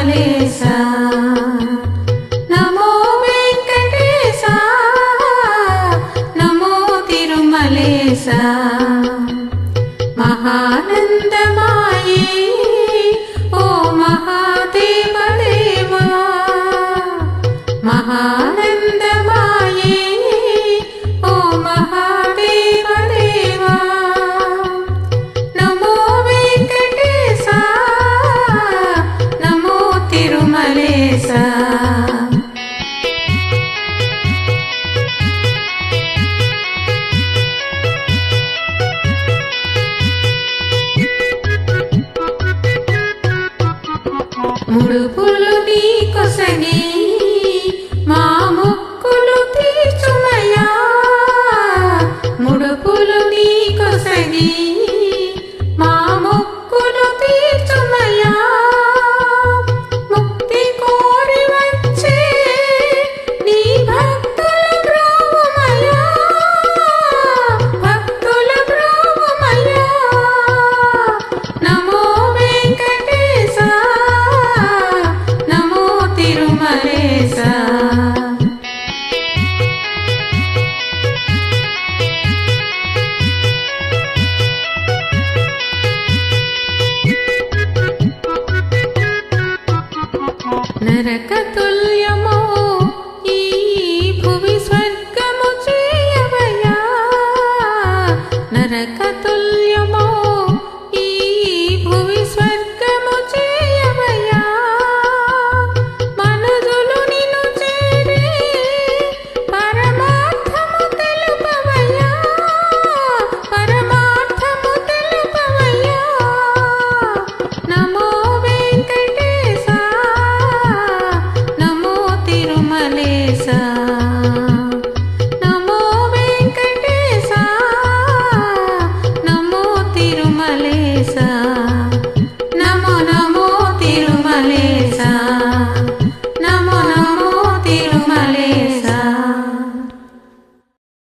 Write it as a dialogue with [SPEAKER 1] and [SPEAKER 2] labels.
[SPEAKER 1] వెంకటేశ నమో వెంకటేశ. నమో తిరుమలేశ. మహానందమాయే. ఓ మహా ముడుపులు నీకొసగే నరక తుల్యమో